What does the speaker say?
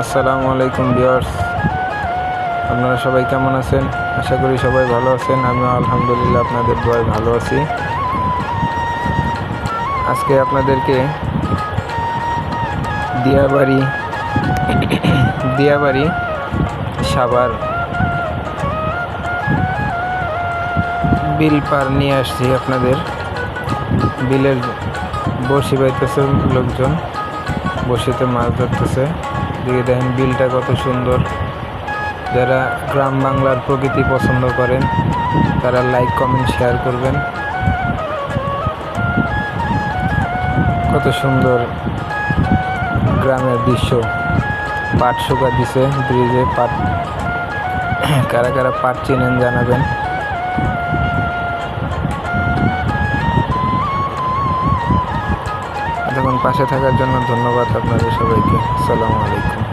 আসসালামু আলাইকুম ভিউয়ার্স। আপনারা সবাই কেমন আছেন? আশা করি সবাই ভালো আছেন। আমিও আলহামদুলিল্লাহ আপনাদের দোয়ায় ভালো আছি। আজকে আপনাদেরকে দিয়াবাড়ি দিয়াবাড়ি সাবার বিল পার নিয়ে আসছি আপনাদের। বিলের বসি বাইতেছে লোকজন। বসিতে মাছ ধরতেছে। দিকে দেখেন, বিলটা কত সুন্দর। যারা গ্রাম বাংলার প্রকৃতি পছন্দ করেন, তারা লাইক কমেন্ট শেয়ার করবেন। কত সুন্দর গ্রামের দৃশ্য। পাট শুকা দিছে ব্রিজে পাট কারা কারা পাট চিনেন জানাবেন। পাশে থাকার জন্য ধন্যবাদ আপনাদের সবাইকে। আসসালামু আলাইকুম।